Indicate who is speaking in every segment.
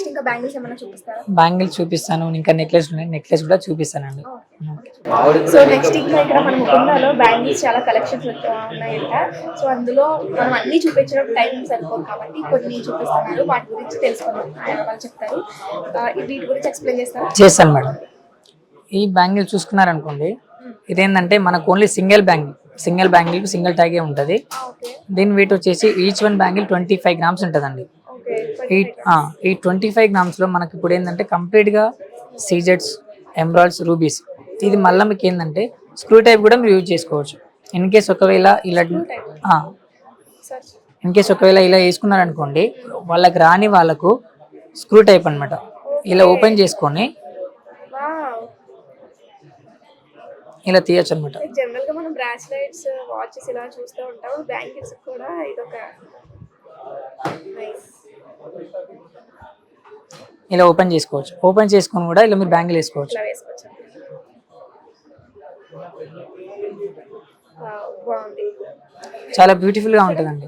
Speaker 1: Next ఇంకా bangles ఏమైనా చూపిస్తారా?
Speaker 2: బ్యాంగిల్స్ చూపిస్తాను. ఇంకా నెక్లెస్ ఉన్నాయి. నెక్లెస్ కూడా చూపిస్తానండి.
Speaker 1: సో నెక్స్ట్ ఇంకా ఇక్కడ మన ముకుందాలో బ్యాంగిల్స్ చాలా కలెక్షన్స్ ఉన్నాయంట. సో అందులో మనం అన్ని చూపించడం టైం సరిపోదు కాబట్టి కొన్ని చూపిస్తున్నారు. వాటి గురించి వాళ్ళు చెప్తారు. వీటి గురించి ఎక్స్ప్లెయిన్ చేస్తారా?
Speaker 2: చేస్తాను మేడం. ఈ బ్యాంగిల్ చూసుకున్నారనుకోండి ఇదేంటంటే మనకు only single bangle single bangle single ట్యాగే ఉంటుంది. దీని వెయిట్ వచ్చేసి each one bangle twenty five grams ఉంటుందండి.
Speaker 1: ఓకే
Speaker 2: ఈ ట్వంటీ ఫైవ్ గ్రామ్స్లో మనకి ఇప్పుడు ఏంటంటే కంప్లీట్గా సీజెట్స్ ఎమ్రాయిడ్స్ రూబీస్. ఇది మళ్ళీ మీకు ఏంటంటే స్క్రూ టైప్ కూడా మీరు యూజ్ చేసుకోవచ్చు. ఇన్ కేస్ ఒకవేళ ఇలా ఇన్ కేస్ ఒకవేళ ఇలా వేసుకున్నారనుకోండి వాళ్ళకి రాని వాళ్ళకు స్క్రూ టైప్ అన్నమాట. ఇలా ఓపెన్ చేసుకొని ఇలా తీయచ్చు అనమాట
Speaker 1: జనరల్గా మనం బ్రాస్లెట్స్ వాచెస్ ఇలా చూస్తూ ఉంటాం. బ్యాంగిల్స్ కూడా ఇదొక నైస్.
Speaker 2: ఇలా ఓపెన్ చేసుకోవచ్చు. ఓపెన్ చేసుకొని కూడా ఇలా మీరు బ్యాంగిల్ వేసుకోవచ్చు. చాలా బ్యూటిఫుల్గా ఉంటుందండి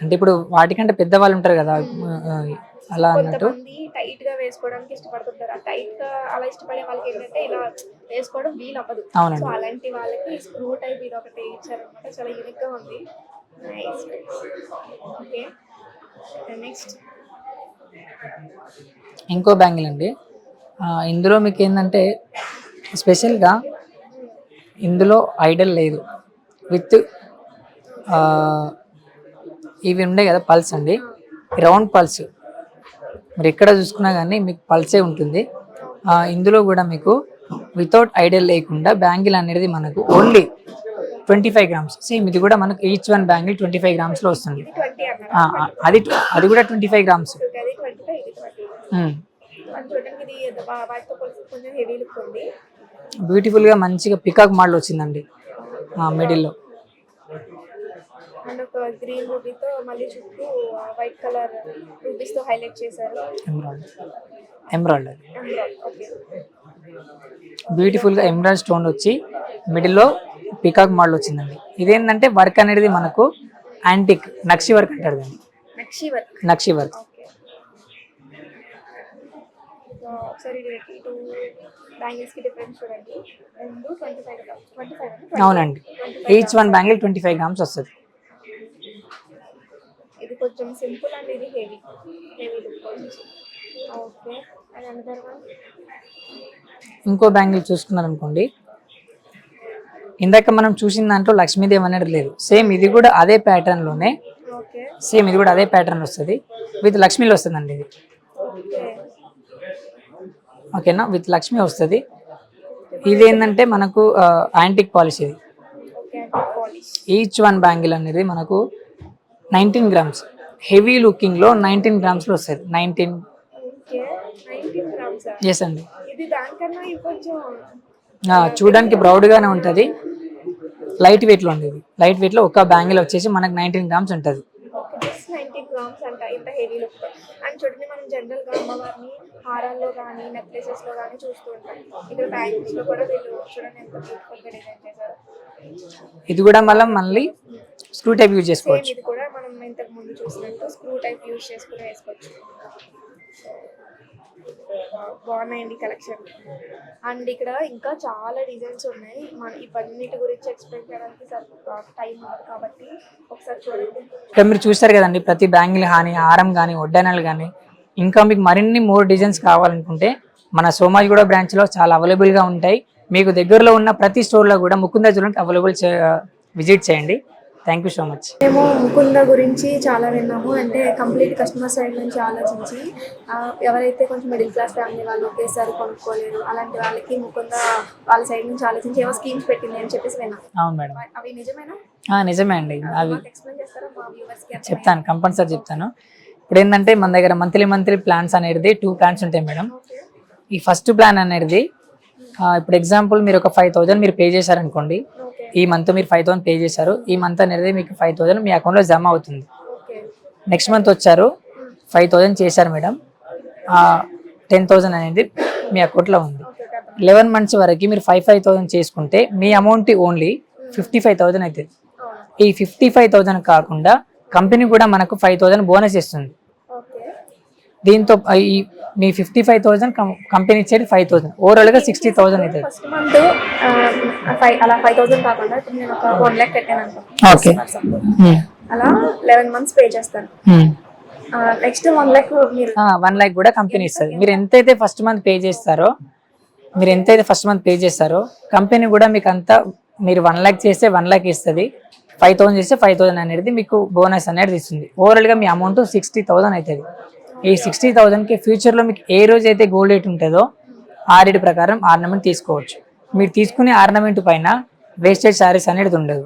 Speaker 2: అంటే ఇప్పుడు వాటికంటే పెద్దవాళ్ళు ఉంటారు కదా అలా అన్నట్టు.
Speaker 1: టైట్గా వేసుకోవడానికి ఇష్టపడుతుంటారు. టైట్గా అలా ఇష్టపడే వాళ్ళకి ఏంటంటే ఇలా వేసుకోవడం వీలు అవ్వదు అలాంటి వాళ్ళకి స్క్రూ టైప్ ఇది ఒకటి ఇచ్చారనమాట. చాలా యూనిక్గా ఉంది. నైస్ ఓకే నెక్స్ట్
Speaker 2: ఇంకో బ్యాంగిల్ అండి. ఇందులో మీకు ఏంటంటే స్పెషల్గా ఇందులో ఐడల్ లేదు. విత్ ఇవి ఉండే కదా పల్స్ అండి. Round pearls. మీరు ఎక్కడ చూసుకున్నా కానీ మీకు పల్సే ఉంటుంది. ఇందులో కూడా మీకు వితౌట్ ఐడల్ లేకుండా బ్యాంగిల్ అనేది మనకు only twenty five grams same ఇది కూడా మనకు each one bangle twenty five గ్రామ్స్లో వస్తుంది. అది అది కూడా ట్వంటీ ఫైవ్ గ్రామ్స్ బ్యూటిఫుల్గా మంచిగా పికాక్ మోడల్ వచ్చిందండి. మిడిల్లో
Speaker 1: అండ్ ఒక గ్రీన్ రూబీతో మళ్ళీ చుట్టూ వైట్ కలర్ రూబీస్తో హైలైట్ చేశారు.
Speaker 2: ఎమరాల్డ్ ఎమరాల్డ్ అది.
Speaker 1: Emerald, ఓకే
Speaker 2: బ్యూటిఫుల్గా ఎమరాల్డ్ స్టోన్ వచ్చి మిడిల్లో పికాక్ మోడల్ వచ్చిందండి. ఇదేంటంటే వర్క్ అనేది మనకు యాంటిక్ నక్షి వర్క్ అంటారు దాన్ని.
Speaker 1: నక్షి వర్క్.
Speaker 2: అవునండి each one bangle twenty five grams. వస్తుంది.
Speaker 1: ఇది కొంచెం సింపుల్ అండ్ ఇది హెవీ. హెవీ లుక్ వచ్చి ఓకే. అండ్ అనదర్ వన్
Speaker 2: ఇంకో బ్యాంగిల్ చూసుకున్నారనుకోండి. ఇందాక మనం చూసిన దాంట్లో లక్ష్మీదేవి అనేది లేదు. సేమ్ ఇది కూడా అదే pattern లోనే. సేమ్ ఇది కూడా అదే ప్యాటర్న్ వస్తుంది. విత్ లక్ష్మీలో వస్తుందండి ఇది.
Speaker 1: ఓకే
Speaker 2: ఓకేనా విత్ లక్ష్మి వస్తుంది. ఇది ఏంటంటే మనకు యాంటిక్ పాలిష్ ఇది. ఈచ్ వన్ బ్యాంగిల్ అనేది మనకు నైన్టీన్ గ్రామ్స్ హెవీ లుకింగ్లో నైన్టీన్ గ్రామ్స్లో వస్తుంది. నైన్టీన్ ఎస్ అండి. చూడడానికి ప్రౌడ్గానే ఉంటుంది. లైట్ వెయిట్లో ఉండేది. లైట్ వెయిట్లో ఒక బ్యాంగిల్ వచ్చేసి మనకు నైన్టీన్ గ్రామ్స్ ఉంటుంది.
Speaker 1: గ్రామ్స్ అంట ఇంత హెవీ లుక్ అండ్ చూడండి మనం జనరల్గా అమ్మవారిని హారాల్లో కానీ నెక్లెసెస్లో కానీ చూస్తూ ఉంటాం. ఇక్కడ బ్యాంగిల్స్లో కూడా వీళ్ళు చూడండి ఎంత బ్యూటిఫుల్గా డిజైన్ చేశారు.
Speaker 2: ఇది కూడా మళ్ళీ మళ్ళీ స్క్రూ టైప్ యూజ్ చేసుకోవచ్చు.
Speaker 1: ఇది కూడా మనం ఇంతకు ముందు చూసినట్టు స్క్రూ టైప్ యూజ్ చేసుకుని వేసుకోవచ్చు. బాగున్నాయండి కలెక్షన్. అండ్ ఇక్కడ ఇంకా చాలా డిజైన్స్ ఉన్నాయి. మన ఇవన్నిటి గురించి ఎక్స్ప్లెయిన్ చేయడానికి టైం ఉంది కాబట్టి ఒకసారి చూడండి.
Speaker 2: ఇక్కడ మీరు చూస్తారు కదండి ప్రతి బ్యాంగిల్ కానీ హారం కానీ వడ్డానాలు కానీ ఇంకా మీకు మరిన్ని మూడు డిజైన్స్ కావాలనుకుంటే మన సోమాజిగూడ బ్రాంచ్లో చాలా అవైలబుల్గా ఉంటాయి. మీకు దగ్గరలో ఉన్న ప్రతి స్టోర్లో కూడా ముకుందా జ్యువెలరీ అవైలబుల్ విజిట్ చేయండి. థ్యాంక్ యూ సో మచ్
Speaker 1: మేము ముకుంద గురించి చాలా విన్నాము. అంటే కంప్లీట్ కస్టమర్ సైడ్ నుంచి ఆలోచించి ఎవరైతే కొంచెం మిడిల్ క్లాస్ ఫ్యామిలీ వాళ్ళు ఒకేసారి కొనుక్కోలేరు అలాంటి వాళ్ళకి ముకుంద వాళ్ళ సైడ్ నుంచి ఆలోచించి ఏవో స్కీమ్స్ పెట్టింది అని చెప్పేసి విన్నాం.
Speaker 2: అవును మేడం.
Speaker 1: అవి నిజమేనా?
Speaker 2: నిజమే అండి. అవి చెప్తాను కంపల్సరీ చెప్తాను. ఇప్పుడు ఏంటంటే మన దగ్గర మంత్లీ మంత్లీ ప్లాన్స్ అనేది టూ ప్లాన్స్ ఉంటాయి మేడం. ఈ ఫస్ట్ ప్లాన్ అనేది ఇప్పుడు ఎగ్జాంపుల్ మీరు ఒక ఫైవ్ థౌజండ్ మీరు పే చేశారనుకోండి ఈ మంత్ మీరు ఫైవ్ థౌసండ్ పే చేశారు. ఈ మంత్ అనేది మీకు ఫైవ్ థౌసండ్ మీ అకౌంట్లో జమ అవుతుంది. నెక్స్ట్ మంత్ వచ్చారు ఫైవ్ థౌసండ్ చేశారు మేడం టెన్ థౌసండ్ అనేది మీ అకౌంట్లో ఉంది. లెవెన్ మంత్స్ వరకు మీరు ఫైవ్ ఫైవ్ థౌసండ్ చేసుకుంటే మీ amount only fifty five thousand అవుతుంది ఈ ఫిఫ్టీ ఫైవ్ థౌసండ్ కాకుండా కంపెనీ కూడా మనకు ఫైవ్ థౌసండ్ బోనస్ ఇస్తుంది. దీంతో ఈ మీ ఫిఫ్టీ ఫైవ్ థౌసండ్ కంపెనీ ఇచ్చేది ఫైవ్ థౌసండ్. ఓవరాల్గా సిక్స్టీ థౌసండ్ అవుతుంది.
Speaker 1: ఫస్ట్ మంత్ ఫైవ్ అలా ఫైవ్ థౌసండ్ కాకుండా ఇప్పుడు నేను ఒక వన్ ల్యాక్
Speaker 2: ఓకే
Speaker 1: అలా లెవెన్ మంత్స్ పే చేస్తాను. నెక్స్ట్ వన్ ల్యాక్ మీరు
Speaker 2: వన్ ల్యాక్ కూడా కంపెనీ ఇస్తుంది. మీరు ఎంతైతే ఫస్ట్ మంత్ పే చేస్తారో మీరు ఎంతైతే ఫస్ట్ మంత్ పే చేస్తారో కంపెనీ కూడా మీకు అంతా మీరు వన్ ల్యాక్ చేస్తే వన్ ల్యాక్ ఇస్తుంది. ఫైవ్ థౌసండ్ చేస్తే ఫైవ్ థౌసండ్ అనేది మీకు బోనస్ అనేది ఇస్తుంది. ఓవరాల్గా మీ అమౌంట్ సిక్స్టీ థౌసండ్ అవుతుంది. ఈ సిక్స్టీ థౌసండ్కి ఫ్యూచర్లో మీకు ఏ రోజు అయితే గోల్డ్ రేట్ ఉంటుందో ఆ రేట్ ప్రకారం ఆర్నమెంట్ తీసుకోవచ్చు. మీరు తీసుకునే ఆర్నమెంట్ పైన వేస్టేజ్ సారీస్ అనేది ఉండదు.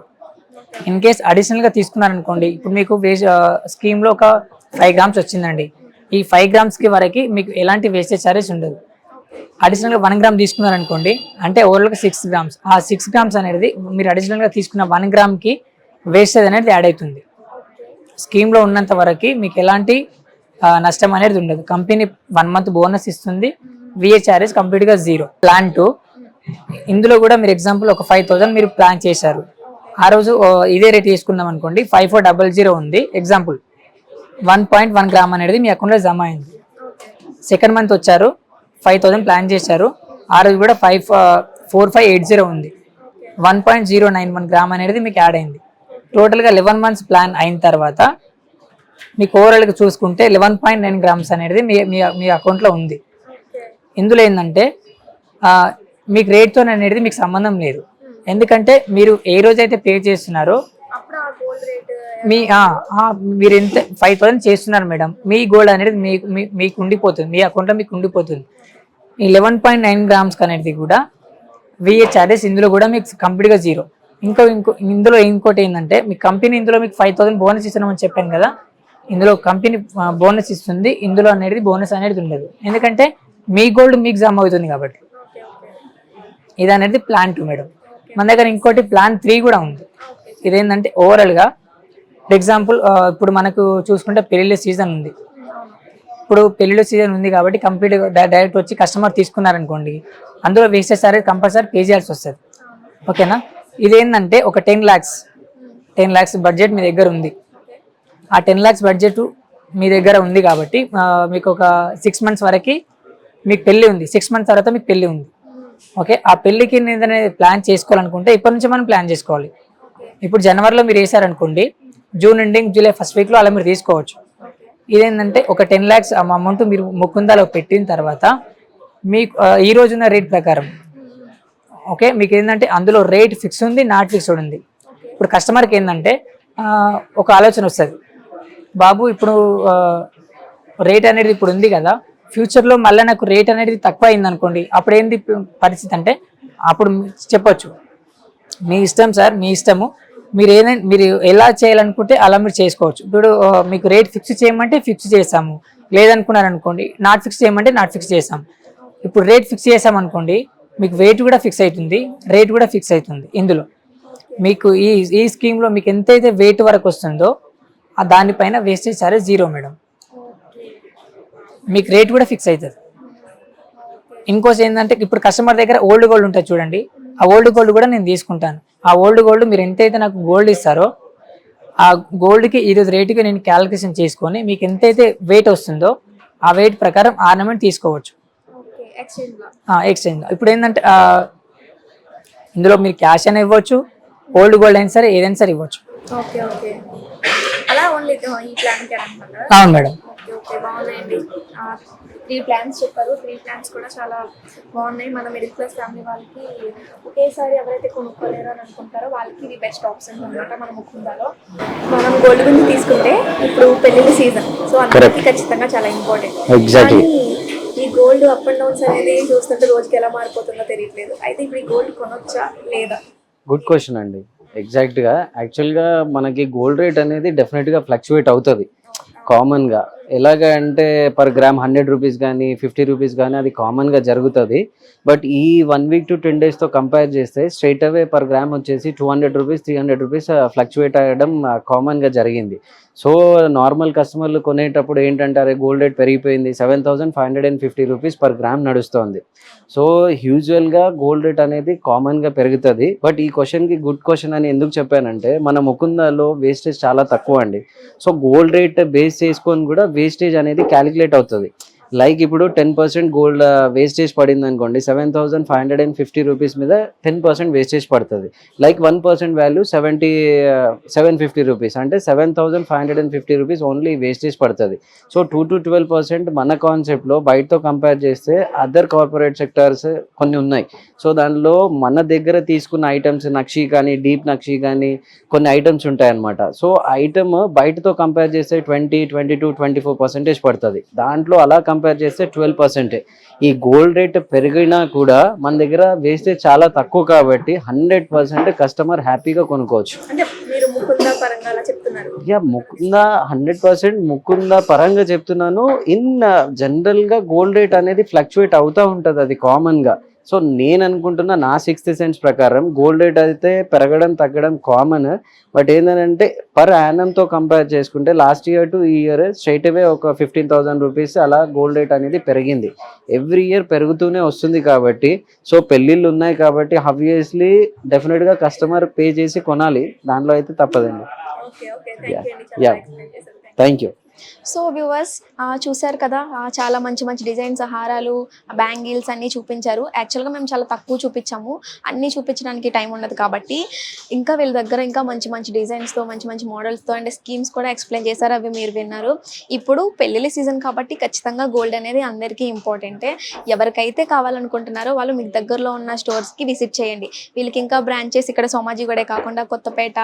Speaker 2: ఇన్ కేస్ అడిషనల్గా తీసుకున్నారనుకోండి ఇప్పుడు మీకు వేస్ట్ స్కీమ్లో ఒక ఫైవ్ గ్రామ్స్ వచ్చిందండి. ఈ ఫైవ్ గ్రామ్స్కి వరకు మీకు ఎలాంటి వేస్టేజ్ శారీస్ ఉండదు. అడిషనల్గా వన్ గ్రామ్ తీసుకున్నారనుకోండి అంటే ఓవరాల్గా సిక్స్ గ్రామ్స్ ఆ సిక్స్ గ్రామ్స్ అనేది మీరు అడిషనల్గా తీసుకున్న వన్ గ్రామ్కి వేస్టేజ్ అనేది యాడ్ అవుతుంది. స్కీమ్లో ఉన్నంత వరకు మీకు ఎలాంటి నష్టం అనేది ఉండదు. కంపెనీ వన్ మంత్ బోనస్ ఇస్తుంది. విహెచ్ఆర్ఎస్ కంప్లీట్గా జీరో ప్లాన్ టు ఇందులో కూడా మీరు ఎగ్జాంపుల్ ఒక ఫైవ్ థౌసండ్ మీరు ప్లాన్ చేశారు. ఆ రోజు ఇదే రేట్ తీసుకుందాం అనుకోండి. ఫైవ్ ఫోర్ డబల్ జీరో ఉంది. Example one point one gram అనేది మీ అకౌంట్లో జమ అయింది. సెకండ్ మంత్ వచ్చారు. ఫైవ్ థౌసండ్ ప్లాన్ చేశారు. ఆ రోజు కూడా five four five eight zero ఉంది. One point zero nine one gram అనేది మీకు యాడ్ అయింది. టోటల్గా లెవెన్ మంత్స్ ప్లాన్ అయిన తర్వాత మీకు ఓవరాల్గా చూసుకుంటే లెవెన్ పాయింట్ నైన్ గ్రామ్స్ అనేది మీ మీ అకౌంట్లో ఉంది. ఇందులో ఏంటంటే మీకు రేట్తో అనేది మీకు సంబంధం లేదు. ఎందుకంటే మీరు ఏ రోజైతే పే చేస్తున్నారో మీ మీరు ఎంత ఫైవ్ థౌసండ్ చేస్తున్నారు మేడం. మీ గోల్డ్ అనేది మీకు మీ- మీకు ఉండిపోతుంది. మీ అకౌంట్లో మీకు ఉండిపోతుంది. ఈ లెవెన్ పాయింట్ నైన్ గ్రామ్స్ అనేది కూడా విఏ చార్జెస్ ఇందులో కూడా మీకు కంప్లీట్గా జీరో ఇంకో ఇంకో ఇందులో ఇంకోటి ఏంటంటే మీ కంపెనీ ఇందులో మీకు ఫైవ్ థౌసండ్ బోనస్ ఇస్తున్నామని చెప్పాను కదా ఇందులో కంపెనీ బోనస్ ఇస్తుంది. ఇందులో అనేది బోనస్ అనేది ఉండదు. ఎందుకంటే మీ గోల్డ్ మీకు జమ అవుతుంది కాబట్టి. ఇది అనేది ప్లాన్ టూ మేడం. మన దగ్గర ఇంకోటి ప్లాన్ త్రీ కూడా ఉంది. ఇదేంటంటే ఓవరాల్గా ఫర్ ఎగ్జాంపుల్ ఇప్పుడు మనకు చూసుకుంటే పెళ్ళిళ్ళ సీజన్ ఉంది. ఇప్పుడు పెళ్ళిళ్ళ సీజన్ ఉంది కాబట్టి కంప్లీట్ డైరెక్ట్ వచ్చి కస్టమర్ తీసుకున్నారనుకోండి అందులో వేస్తే సరే కంపల్సరీ పే చేయాల్సి వస్తుంది. ఓకేనా? ఇదేంటంటే ఒక ten lakhs ten lakhs budget మీ దగ్గర ఉంది. ఆ టెన్ ల్యాక్స్ బడ్జెట్ మీ దగ్గర ఉంది కాబట్టి మీకు ఒక సిక్స్ మంత్స్ వరకు మీకు పెళ్ళి ఉంది. సిక్స్ మంత్స్ తర్వాత మీకు పెళ్ళి ఉంది. ఓకే ఆ పెళ్ళికి ఏదైనా ప్లాన్ చేసుకోవాలనుకుంటే ఇప్పటి నుంచి మనం ప్లాన్ చేసుకోవాలి. ఇప్పుడు జనవరిలో మీరు వేసారనుకోండి జూన్ ఎండింగ్ జూలై ఫస్ట్ వీక్లో అలా మీరు తీసుకోవచ్చు. ఇదేంటంటే ఒక టెన్ ల్యాక్స్ అమౌంట్ మీరు ముకుందాలో పెట్టిన తర్వాత మీకు ఈ రోజున్న రేట్ ప్రకారం. ఓకే మీకు ఏంటంటే అందులో రేట్ ఫిక్స్ ఉంది నాట్ ఫిక్స్డ్ ఉంది. ఇప్పుడు కస్టమర్కి ఏంటంటే ఒక ఆలోచన వస్తుంది. బాబు ఇప్పుడు రేట్ అనేది ఇప్పుడు ఉంది కదా. ఫ్యూచర్లో మళ్ళీ నాకు రేట్ అనేది తక్కువ అయింది అనుకోండి అప్పుడు ఏంది పరిస్థితి అంటే అప్పుడు చెప్పొచ్చు. మీ ఇష్టం సార్ మీ ఇష్టము. మీరు ఏదైనా మీరు ఎలా చేయాలనుకుంటే అలా మీరు చేసుకోవచ్చు. ఇప్పుడు మీకు రేట్ ఫిక్స్ చేయమంటే ఫిక్స్ చేస్తాము. లేదనుకున్నారు అనుకోండి నాట్ ఫిక్స్ చేయమంటే నాట్ ఫిక్స్ చేస్తాం. ఇప్పుడు రేట్ ఫిక్స్ చేసాం అనుకోండి మీకు వెయిట్ కూడా ఫిక్స్ అవుతుంది రేట్ కూడా ఫిక్స్ అవుతుంది ఇందులో. మీకు ఈ ఈ స్కీమ్లో మీకు ఎంతైతే వెయిట్ వరకు వస్తుందో దానిపైన వేస్టేజ్ చార్జెస్ జీరో మేడం. మీకు రేట్ కూడా ఫిక్స్ అవుతుంది. ఇంకోటి ఏంటంటే ఇప్పుడు కస్టమర్ దగ్గర ఓల్డ్ గోల్డ్ ఉంటుంది చూడండి. ఆ ఓల్డ్ గోల్డ్ కూడా నేను తీసుకుంటాను. ఆ ఓల్డ్ గోల్డ్ మీరు ఎంతైతే నాకు గోల్డ్ ఇస్తారో ఆ గోల్డ్కి ఈరోజు రేటుకి నేను క్యాలిక్యులేషన్ చేసుకొని మీకు ఎంతైతే వెయిట్ వస్తుందో ఆ వెయిట్ ప్రకారం ఆర్నమెంట్ తీసుకోవచ్చు.
Speaker 1: ఎక్స్చేంజ్
Speaker 2: ఇప్పుడు ఏంటంటే ఆ, ఇందులో మీరు క్యాష్ అయినా ఇవ్వచ్చు ఓల్డ్ గోల్డ్ అయినా సరే ఏదైనా సరే ఇవ్వచ్చు. అవును మేడం.
Speaker 1: ఓకే ఓకే బాగున్నాయండి. త్రీ ప్లాన్స్ చెప్పారు. త్రీ ప్లాన్స్ కూడా చాలా బాగున్నాయి. మన మిడిల్ క్లాస్ ఫ్యామిలీ వాళ్ళకి ఒకేసారి ఎవరైతే కొనుక్కోలేరు అని అనుకుంటారో వాళ్ళకి ఇది బెస్ట్ ఆప్షన్ అనమాట మన ముకుందాలో. మనం గోల్డ్ గురించి తీసుకుంటే ఇప్పుడు పెళ్ళిళ్ళ సీజన్ సో అందరికీ ఖచ్చితంగా చాలా ఇంపార్టెంట్
Speaker 3: Exactly.
Speaker 1: ఈ గోల్డ్ అప్ అండ్ డౌన్స్ అనేది చూస్తుంటే రోజుకి ఎలా మారిపోతుందో తెలియట్లేదు. అయితే ఇప్పుడు ఈ గోల్డ్ కొనొచ్చా? లేదా?
Speaker 3: గుడ్ క్వశ్చన్ అండి. ఎగ్జాక్ట్గా యాక్చువల్గా మనకి గోల్డ్ రేట్ అనేది డెఫినెట్గా ఫ్లక్చువేట్ అవుతుంది. కామన్గా ఎలాగ అంటే పర్ గ్రామ్ హండ్రెడ్ రూపీస్ కానీ ఫిఫ్టీ రూపీస్ కానీ అది కామన్గా జరుగుతుంది. బట్ ఈ వన్ వీక్ టు టెన్ డేస్తో కంపేర్ చేస్తే స్ట్రైట్ అవే పర్ గ్రామ్ వచ్చేసి two hundred rupees three hundred rupees fluctuate అయ్యడం కామన్గా జరిగింది. సో నార్మల్ కస్టమర్లు కొనేటప్పుడు ఏంటంటే అరే గోల్డ్ రేట్ పెరిగిపోయింది seven thousand five hundred and fifty rupees per gram నడుస్తుంది. సో యూజువల్గా గోల్డ్ రేట్ అనేది కామన్గా పెరుగుతుంది. బట్ ఈ క్వశ్చన్కి గుడ్ క్వశ్చన్ అని ఎందుకు చెప్పానంటే మన ముకుందాలో వేస్టేజ్ చాలా తక్కువ అండి. సో గోల్డ్ రేట్ బేస్ చేసుకొని కూడా వేస్టేజ్ అనేది క్యాలిక్యులేట్ అవుతుంది. లైక్ ఇప్పుడు టెన్ పర్సెంట్ గోల్డ్ వేస్టేజ్ పడింది అనుకోండి seven thousand five hundred and fifty rupees మీద టెన్ పర్సెంట్ వేస్టేజ్ పడుతుంది. Like one percent value seventy seven fifty rupees అంటే seven thousand five hundred and fifty rupees only wastage పడుతుంది. So two to twelve percent మన కాన్సెప్ట్లో బయటతో compare చేస్తే other corporate sectors కొన్ని ఉన్నాయి. సో దానిలో మన దగ్గర తీసుకున్న ఐటమ్స్ నక్షి కానీ డీప్ నక్షి కానీ కొన్ని ఐటమ్స్ ఉంటాయన్నమాట. సో ఐటమ్ బయటతో కంపేర్ చేస్తే twenty twenty two twenty four percentage పడుతుంది. దాంట్లో అలా కంపేర్ చేస్తే ట్వెల్వ్ పర్సెంటే ఈ గోల్డ్ రేట్ పెరిగినా కూడా మన దగ్గర వేస్టేజ్ చాలా తక్కువ కాబట్టి హండ్రెడ్ పర్సెంట్ కస్టమర్ హ్యాపీగా కొనుక్కోవచ్చు. Yeah Mukunda hundred percent Mukunda పరంగా చెప్తున్నాను. ఇన్ జనరల్గా గోల్డ్ రేట్ అనేది ఫ్లక్చువేట్ అవుతూ ఉంటది అది కామన్గా. సో నేను అనుకుంటున్నా నా సిక్స్త్ సెన్స్ ప్రకారం గోల్డ్ రేట్ అయితే పెరగడం తగ్గడం కామన్ బట్ ఏంటంటే పర్తో కంపేర్ చేసుకుంటే లాస్ట్ ఇయర్ టు ఈ ఇయర్ స్ట్రైట్ అవే ఒక ఫిఫ్టీన్ థౌసండ్ రూపీస్ అలా గోల్డ్ రేట్ అనేది పెరిగింది. ఎవ్రీ ఇయర్ పెరుగుతూనే వస్తుంది కాబట్టి సో పెళ్ళిళ్ళు ఉన్నాయి కాబట్టి ఆబ్వియస్లీ డెఫినెట్గా కస్టమర్ పే చేసి కొనాలి. దాంట్లో అయితే తప్పదండి.
Speaker 1: You
Speaker 3: thank you
Speaker 1: so viewers చూశారు కదా చాలా మంచి మంచి డిజైన్స్ హారాలు బ్యాంగిల్స్ అన్నీ చూపించారు. యాక్చువల్గా మేము చాలా తక్కువ చూపించాము. అన్నీ చూపించడానికి టైం ఉండదు కాబట్టి ఇంకా వీళ్ళ దగ్గర ఇంకా మంచి మంచి డిజైన్స్తో మంచి మంచి మోడల్స్తో అండ్ స్కీమ్స్ కూడా ఎక్స్ప్లెయిన్ చేశారు. అవి మీరు విన్నారు. ఇప్పుడు పెళ్ళిళ్ళ సీజన్ కాబట్టి ఖచ్చితంగా గోల్డ్ అనేది అందరికీ ఇంపార్టెంటే ఎవరికైతే కావాలనుకుంటున్నారో వాళ్ళు మీకు దగ్గరలో ఉన్న స్టోర్స్కి విజిట్ చేయండి. వీళ్ళకి ఇంకా బ్రాంచెస్ ఇక్కడ సోమాజిగూడే కాకుండా కొత్తపేట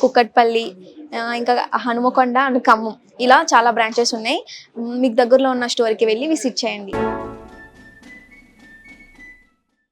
Speaker 1: కుక్కట్పల్లి ఇంకా హనుమకొండ అండ్ ఖమ్మం. ఇలా చాలా బ్రాంచెస్ ఉన్నాయి. మీకు దగ్గరలో ఉన్న స్టోర్కి వెళ్ళి విసిట్ చేయండి.